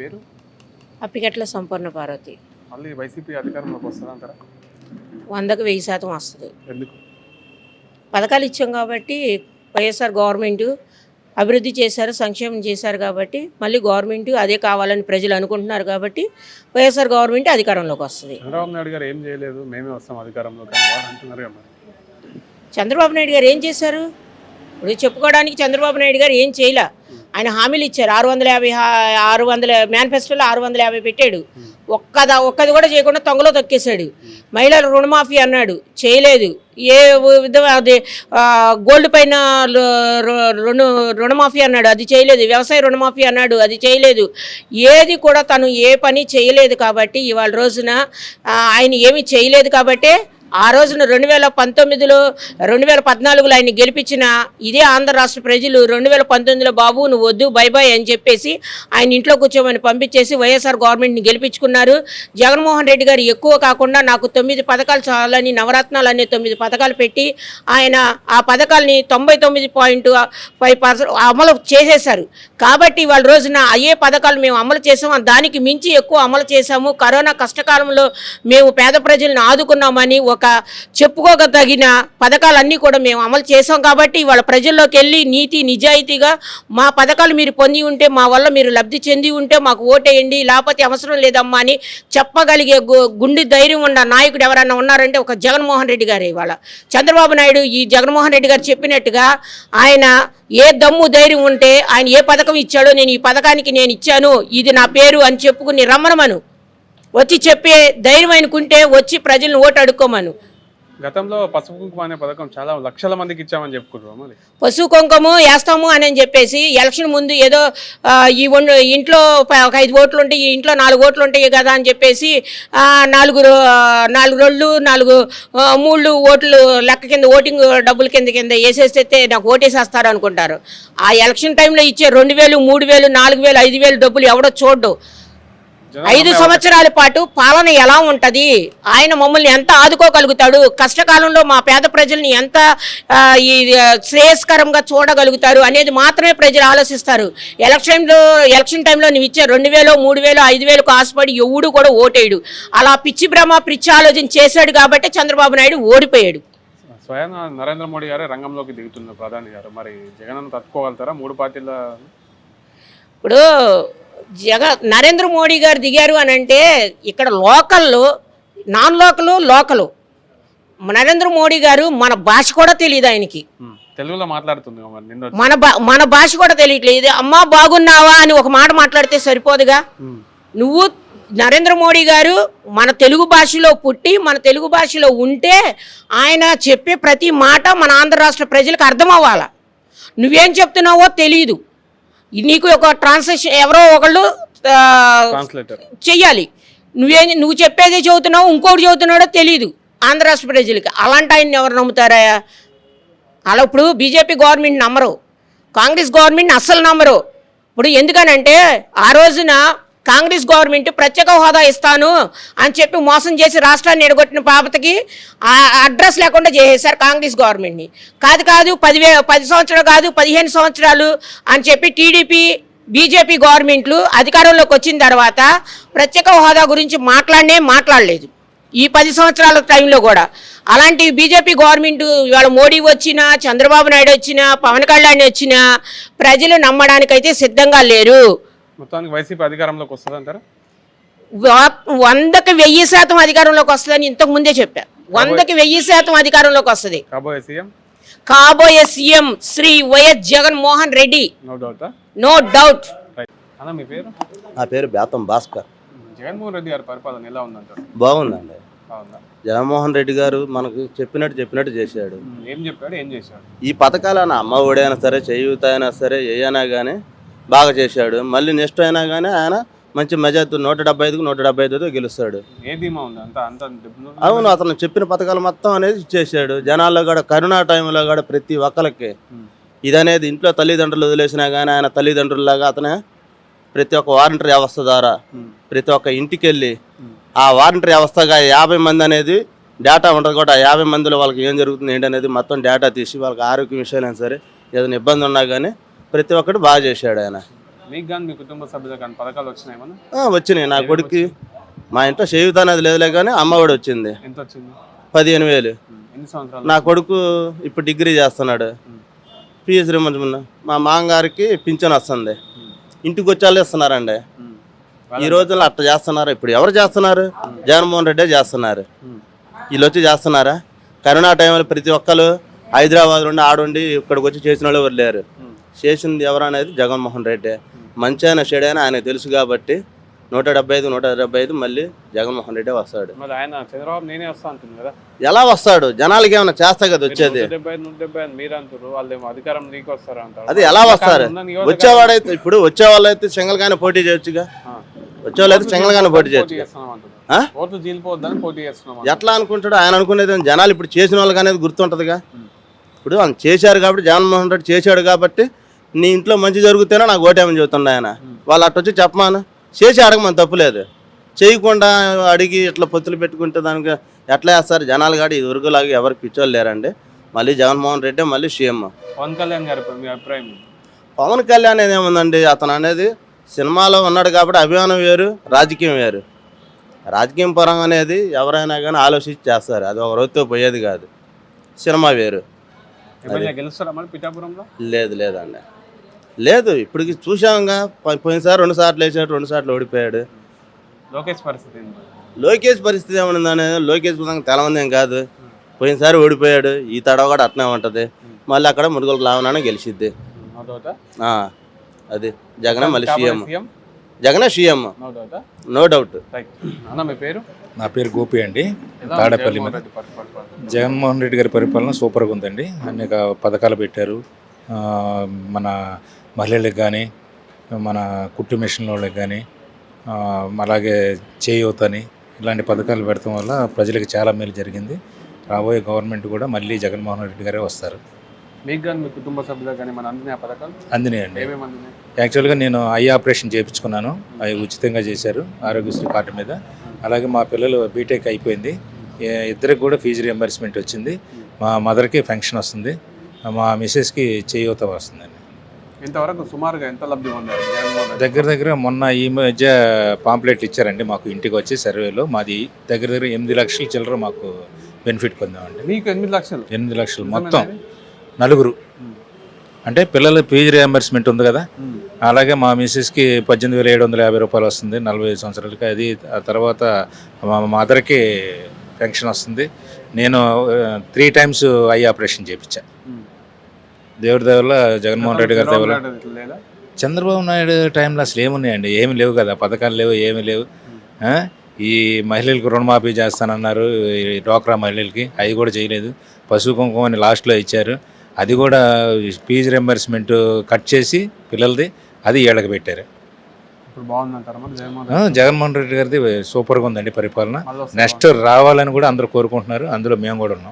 పేరు? అప్పికట్ల సంపూర్ణ పార్వతి. మళ్ళీ వైసీపీ అధికారంలోకి వస్తుందా అంటారా? వందకు వెయ్యి శాతం వస్తుంది. ఎందుకు? పథకాలు ఇచ్చాం కాబట్టి వైఎస్ఆర్ గవర్నమెంట్ అభివృద్ధి చేశారు సంక్షేమం చేశారు కాబట్టి మళ్ళీ గవర్నమెంట్ అదే కావాలని ప్రజలు అనుకుంటున్నారు కాబట్టి వైఎస్ఆర్ గవర్నమెంట్ అధికారంలోకి వస్తుంది. చంద్రబాబు నాయుడు గారు ఏం చేయలేదు మేమే వస్తాం అధికారంలోకి అంటున్నారు చంద్రబాబు నాయుడు గారు ఏం చేశారు? ఇప్పుడు చెప్పుకోవడానికి చంద్రబాబు నాయుడు గారు ఏం చేయలే. ఆయన హామీలు ఇచ్చారు. ఆరు వందల యాభై ఆరు వందల మేనిఫెస్టోలో ఆరు వందల యాభై పెట్టాడు. ఒక్కదా ఒక్కది కూడా చేయకుండా తొంగలో తొక్కేశాడు. మహిళల రుణమాఫీ అన్నాడు. చేయలేదు. ఏ విధ అది గోల్డ్ పైన రుణ రుణమాఫీ అన్నాడు. అది చేయలేదు. వ్యవసాయ రుణమాఫీ అన్నాడు. అది చేయలేదు. ఏది కూడా తను ఏ పని చేయలేదు కాబట్టి ఇవాళ రోజున ఆయన ఏమీ చేయలేదు కాబట్టే ఆ రోజున రెండు వేల పంతొమ్మిదిలో రెండు వేల పద్నాలుగులో ఆయన గెలిపించిన ఇదే ఆంధ్ర రాష్ట్ర ప్రజలు రెండు వేల పంతొమ్మిదిలో బాబు నువ్వు వద్దు బై బై అని చెప్పేసి ఆయన ఇంట్లో కూర్చోమని పంపించేసి వైఎస్ఆర్ గవర్నమెంట్ని గెలిపించుకున్నారు. జగన్మోహన్ రెడ్డి గారు ఎక్కువ కాకుండా నాకు తొమ్మిది పథకాలు చాలని నవరత్నాలు అనే తొమ్మిది పథకాలు పెట్టి ఆయన ఆ పథకాలని తొంభై తొమ్మిది పాయింట్ ఫైవ్ పర్సెంట్ అమలు చేసేశారు. కాబట్టి వాళ్ళ రోజున అయ్యే పథకాలు మేము అమలు చేసాము? దానికి మించి ఎక్కువ అమలు చేశాము. కరోనా కష్టకాలంలో మేము పేద ప్రజలను ఆదుకున్నామని ఒక చెప్పుకోగదగిన పథకాలన్నీ కూడా మేము అమలు చేసాం కాబట్టి వాళ్ళ ప్రజల్లోకి వెళ్ళి నీతి నిజాయితీగా మా పథకాలు మీరు పొంది ఉంటే మా వల్ల మీరు లబ్ధి చెంది ఉంటే మాకు ఓటేయండి లేకపోతే అవసరం లేదమ్మా అని చెప్పగలిగే గు- గుండె ధైర్యం ఉన్న నాయకుడు ఎవరైనా ఉన్నారంటే ఒక జగన్మోహన్ రెడ్డి గారు ఇవాళ. చంద్రబాబు నాయుడు ఈ జగన్మోహన్ రెడ్డి గారు చెప్పినట్టుగా ఆయన ఏ దమ్ము ధైర్యం ఉంటే ఆయన ఏ పథకం ఇచ్చాడో నేను ఈ పథకానికి నేను ఇచ్చాను ఇది నా పేరు అని చెప్పుకుని రమ్మనమను. వచ్చి చెప్పే ధైర్యం ఆయనకుంటే వచ్చి ప్రజలను ఓటు అడుక్కోమను. గతంలో పసుపు కుంకుమ అనే పథకం చాలా లక్షల మందికి ఇచ్చామని చెప్పుకుంటారు మరి. పశువు కుంకుమ వేస్తాము అని అని చెప్పేసి ఎలక్షన్ ముందు ఏదో ఈ ఇంట్లో ఒక ఐదు ఓట్లు ఉంటాయి ఈ ఇంట్లో నాలుగు ఓట్లు ఉంటాయి కదా అని చెప్పేసి నాలుగు నాలుగు రోళ్ళు నాలుగు మూళ్ళు ఓట్లు లెక్క కింద ఓటింగ్ డబ్బుల కింద కింద వేసేస్తే నాకు ఓటేసేస్తారు అనుకుంటారు. ఆ ఎలక్షన్ టైంలో ఇచ్చే రెండు వేలు మూడు వేలు నాలుగు వేలు ఐదు వేలు డబ్బులు ఎవడో చూడ్డు. ఐదు సంవత్సరాల పాటు పాలన ఎలా ఉంటది? ఆయన మమ్మల్ని ఎంత ఆదుకోగలుగుతాడు? కష్టకాలంలో మా పేద ప్రజల్ని ఎంత ఈ శ్రేయస్కరంగా చూడగలుగుతారు అనేది మాత్రమే ప్రజలు ఆలోచిస్తారు. ఎలక్షన్లో ఎలక్షన్ టైంలో నువ్వు ఇచ్చే రెండు వేలు మూడు వేలు ఐదు వేలకు ఆశపడి ఎవడు కూడా ఓటేయడు. అలా పిచ్చి భ్రమ పిచ్చి ఆలోచన చేశాడు కాబట్టి చంద్రబాబు నాయుడు ఓడిపోయాడు. స్వయం నరేంద్ర మోడీ గారే రంగంలోకి దిగుతున్నారు ప్రధాని గారు. మరి జగన్ తట్టుకోగలుగుతారా? మూడు పార్టీల ఇప్పుడు జగ నరేంద్ర మోడీ గారు దిగారు అని అంటే ఇక్కడ లోకల్లో non local local. Narendra Modi garu మన భాష కూడా తెలియదు ఆయనకి. తెలుగులో మాట్లాడుతుంది. మన భా మన భాష కూడా తెలియట్లేదు. అమ్మా బాగున్నావా అని ఒక మాట మాట్లాడితే సరిపోదుగా? నువ్వు నరేంద్ర మోడీ గారు మన తెలుగు భాషలో పుట్టి మన తెలుగు భాషలో ఉంటే ఆయన చెప్పే ప్రతి మాట మన ఆంధ్ర రాష్ట్ర ప్రజలకు అర్థం అవ్వాలా నువ్వేం చెప్తున్నావో తెలియదు నీకు ఒక ట్రాన్సాక్షన్ ఎవరో ఒకళ్ళు చెయ్యాలి. నువ్వేం నువ్వు చెప్పేదే చదువుతున్నావు ఇంకోటి చదువుతున్నాడో తెలియదు ఆంధ్ర రాష్ట్ర ప్రజలకి. అలాంటి ఆయన్ని ఎవరు నమ్ముతారా? అలా ఇప్పుడు బీజేపీ గవర్నమెంట్ నమ్మరు. కాంగ్రెస్ గవర్నమెంట్ అస్సలు నమ్మరు. ఇప్పుడు ఎందుకనంటే ఆ రోజున కాంగ్రెస్ గవర్నమెంట్ ప్రత్యేక హోదా ఇస్తాను అని చెప్పి మోసం చేసి రాష్ట్రాన్ని ఎడగొట్టిన పాపతకి ఆ అడ్రస్ లేకుండా చేసేశారు కాంగ్రెస్ గవర్నమెంట్ని. కాదు కాదు పదివే పది సంవత్సరాలు కాదు పదిహేను సంవత్సరాలు అని చెప్పి టీడీపీ బీజేపీ గవర్నమెంట్లు అధికారంలోకి వచ్చిన తర్వాత ప్రత్యేక హోదా గురించి మాట్లాడనే మాట్లాడలేదు. ఈ పది సంవత్సరాల టైంలో కూడా. అలాంటి బీజేపీ గవర్నమెంట్ ఇవాళ మోడీ వచ్చినా చంద్రబాబు నాయుడు వచ్చినా పవన్ కళ్యాణ్ వచ్చినా ప్రజలు నమ్మడానికైతే సిద్ధంగా లేరు. మొత్తానికి వైసీపీ అధికారంలోకి వస్తుంది అంటారా? వందకి వెయ్యి శాతం అధికారంలోకి వస్తుందని ఇంతకు ముందే చెప్పా. వందకి వెయ్యి శాతం అధికారంలోకి వస్తుంది. కాబోయే సీఎం? కాబోయే CM Shri YS Jaganmohan Reddy. No doubt no doubt right అన్న మీ పేరు? నా పేరు బేతం భాస్కర్. జగన్మోహన్ రెడ్డి గారి పరిపాలన ఎలా ఉందంటారు? బాగుందండి. బాగుందా? జగన్మోహన్ రెడ్డి గారు మనకు చెప్పినట్టు చెప్పినట్టు చేశాడు. ఏం చెప్పాడు? ఏం చేశాడు? ఈ పథకాలైనా అమ్మ ఒడి అయినా సరే చేయూత అయినా సరే ఏ అయినా కానీ బాగా చేశాడు. మళ్ళీ నెక్స్ట్ అయినా కానీ ఆయన మంచి మెజార్టీ నూట డెబ్బై ఐదుకు నూట డెబ్బై ఐదుతో గెలుస్తాడు. ఏ ధీమా ఉంది? అంత అంత డబ్బులు- అవును అతను చెప్పిన పథకాలు మొత్తం అనేది ఇచ్చేసాడు జనాల్లో కూడా కరోనా టైంలో కూడా ప్రతి ఒక్కరికి ఇదనేది ఇంట్లో తల్లిదండ్రులు వదిలేసినా కానీ ఆయన తల్లిదండ్రుల్లాగా అతనే ప్రతి ఒక్క వారంటరీ వ్యవస్థ ద్వారా ప్రతి ఒక్క ఇంటికి వెళ్ళి. ఆ వారంటరీ వ్యవస్థగా యాభై మంది అనేది డేటా ఉంటుంది కూడా ఆ యాభై మందిలో వాళ్ళకి ఏం జరుగుతుంది ఏంటి అనేది మొత్తం డేటా తీసి వాళ్ళకి ఆరోగ్య విషయాలైనా సరే ఏదైనా ఇబ్బంది ఉన్నా కానీ ప్రతి ఒక్కటి బాగా చేశాడు ఆయన. మీకు కానీ మీ కుటుంబ సభ్యులకు కానీ పథకాలు వచ్చినాయి ఏమన్నా? ఆ, వచ్చినాయి. నా కొడుక్కి మా ఇంట్లో చేయుత అనేది లేదులే కానీ అమ్మఒడి వచ్చింది. ఎంత వచ్చింది? పదిహేను వేలు. ఉమ్. ఎన్ని సంవత్సరాలు? నా కొడుకు ఇప్పుడు డిగ్రీ చేస్తున్నాడు. పిఎస్ రిమంజమున్న మా మామగారికి పింఛన్ వస్తుంది. ఇంటికి వచ్చి వాళ్ళు ఇస్తున్నారండి ఉమ్. ఈ రోజుల్లో అట్లా చేస్తున్నారు. ఇప్పుడు ఎవరు చేస్తున్నారు? జగన్మోహన్ రెడ్డే చేస్తున్నారు. ఉమ్. వీళ్ళు వచ్చి చేస్తున్నారా? కరోనా టైంలో ప్రతి ఒక్కరు హైదరాబాద్ నుండి ఆడుండి ఇక్కడికి వచ్చి చేసిన వాళ్ళు ఎవరు లేరు. ఉమ్. చేసింది ఎవరు అనేది జగన్మోహన్ రెడ్డి. మంచి అయినా చెడైనా ఆయనకు తెలుసు కాబట్టి నూట డెబ్బై ఐదు నూట డెబ్బై ఐదు మళ్ళీ జగన్మోహన్ రెడ్డి వస్తాడు. మరి ఆయన చంద్రబాబు నేనే వస్తా అంటుంది కదా. ఎలా వస్తాడు? జనాలకి ఏమైనా చేస్తా కదా వచ్చేది? నూట డెబ్బై ఐదు, నూట డెబ్బై ఐదు మీరు అంటారు వాళ్ళు ఏమో అధికారం నీకు వస్తారు అంటారు. అది ఎలా వస్తారు? వచ్చేవాడైతే ఇప్పుడు వచ్చేవాళ్ళైతే సింగల్గానే పోటీ చేయొచ్చుగా? ఆ. వచ్చేవాళ్ళైతే సింగల్గానే పోటీ పోటీ చేయొచ్చు చేస్తున్నాం అంటారు ఆ? ఓట్లు చీలిపోద్దని పోటీ అంటారు. ఎట్లా అనుకుంటాడు ఆయన అనుకునేది? జనాలు ఇప్పుడు చేసిన వాళ్ళకి అనేది గుర్తుంటుందిగా? ఇప్పుడు ఆయన చేశారు కాబట్టి జగన్మోహన్ రెడ్డి చేశాడు కాబట్టి నీ ఇంట్లో మంచి జరుగుతేనే నాకు ఓటేమని చెబుతుండ ఆయన. వాళ్ళు అట్ట వచ్చి చెప్పమాను. చేసి అడగమని తప్పులేదు. చేయకుండా అడిగి ఇట్లా పొత్తులు పెట్టుకుంటే దానికి ఎట్లా వేస్తారు? జనాలు కాదు ఇది వరకులాగా ఎవరికి పిచ్చోళ్ళు లేరండి. మళ్ళీ జగన్మోహన్ రెడ్డి మళ్ళీ సీఎం. పవన్ కళ్యాణ్ గారి మీ అభిప్రాయం? పవన్ కళ్యాణ్ అనేది ఏముందండి? అతను అనేది సినిమాలో ఉన్నాడు కాబట్టి అభిమానం వేరు రాజకీయం వేరు. రాజకీయం పరంగా అనేది ఎవరైనా కానీ ఆలోచించి చేస్తారు. అది ఒక రోజుతో పోయేది కాదు. సినిమా వేరు. లేదు లేదండి. లేదు ఇప్పటికి చూసాంగా పోయినసారి రెండు సార్లు వేసాడు రెండు సార్లు ఓడిపోయాడు. లోకేష్ పరిస్థితి? లోకేష్ పరిస్థితి ఏమన్నదని లోకేష్ తెలమంది ఏం కాదు. పోయినసారి ఓడిపోయాడు. ఈ తడవ కూడా అట్నే ఉంటుంది. మళ్ళీ అక్కడ మురుగులకు లావనానే గెలిచిద్ది. No doubt? ఆ, అది జగనే మళ్ళీ సీఎం. జగనే సీఎం. No doubt? పేరు? నా పేరు గోపి అండి. తాడేపల్లి జగన్మోహన్ రెడ్డి గారి పరిపాలన సూపర్గా ఉందండి. అనేక పథకాలు పెట్టారు. ఆ, మన మహిళలకు కానీ మన కుట్టు మిషన్ వాళ్ళకి కానీ అలాగే చేయూతని ఇలాంటి పథకాలు పెడతాం వల్ల ప్రజలకు చాలా మేలు జరిగింది. రాబోయే గవర్నమెంట్ కూడా మళ్ళీ జగన్మోహన్ రెడ్డి గారే వస్తారు. మీకు కానీ మీ కుటుంబ సభ్యులకు కానీ మన అందిన పథకాలు? అందినాయండి అందినాయి? యాక్చువల్గా నేను ఐ ఆపరేషన్ చేయించుకున్నాను. అవి ఉచితంగా చేశారు ఆరోగ్యశ్రీ కార్డు మీద. అలాగే మా పిల్లలు బీటెక్ అయిపోయింది. ఇద్దరికి కూడా ఫీజు రియంబర్స్మెంట్ వచ్చింది. మా మదర్కి ఫంక్షన్ వస్తుంది. మా మిస్సెస్కి చేయూత వస్తుందండి ఇంతవరకు సుమారుగా ఎంత లబ్ధి పొందారు? దగ్గర దగ్గర మొన్న ఈ మధ్య పాంప్లెట్లు ఇచ్చారండి మాకు ఇంటికి వచ్చి సర్వేలో మాది దగ్గర దగ్గర ఎనిమిది లక్షల చిల్లర మాకు బెనిఫిట్ పొందామండి. మీకు ఎనిమిది లక్షలు? ఎనిమిది లక్షలు మొత్తం? నలుగురు. అంటే పిల్లల ఫీజు రియంబర్స్మెంట్ ఉంది కదా. అలాగే మా మిస్సెస్కి పద్దెనిమిది వేల ఏడు వందల యాభై రూపాయలు వస్తుంది నలభై ఐదు సంవత్సరాలకి. అది ఆ తర్వాత మా మదర్కి పెన్షన్ వస్తుంది. నేను త్రీ టైమ్స్ ఐ ఆపరేషన్ చేయించా ఉమ్. దేవుడి దేవల్ల జగన్మోహన్ రెడ్డి గారి దేవల్ల చంద్రబాబు నాయుడు టైంలో అసలు ఏమున్నాయండి? ఏమి లేవు కదా పథకాలు లేవు ఏమి లేవు? ఈ మహిళలకు రుణమాఫీ చేస్తానన్నారు ఈ డ్వాక్రా మహిళలకి. అవి కూడా చేయలేదు. పశువు కుంకుమ అని లాస్ట్లో ఇచ్చారు. అది కూడా ఫీజు రెంబర్స్మెంట్ కట్ చేసి పిల్లలది అది ఏళ్ళకి పెట్టారు. జగన్మోహన్ రెడ్డి? గారిది సూపర్గా ఉందండి పరిపాలన? నెక్స్ట్ రావాలని కూడా అందరూ కోరుకుంటున్నారు. అందులో మేము కూడా ఉన్నాం.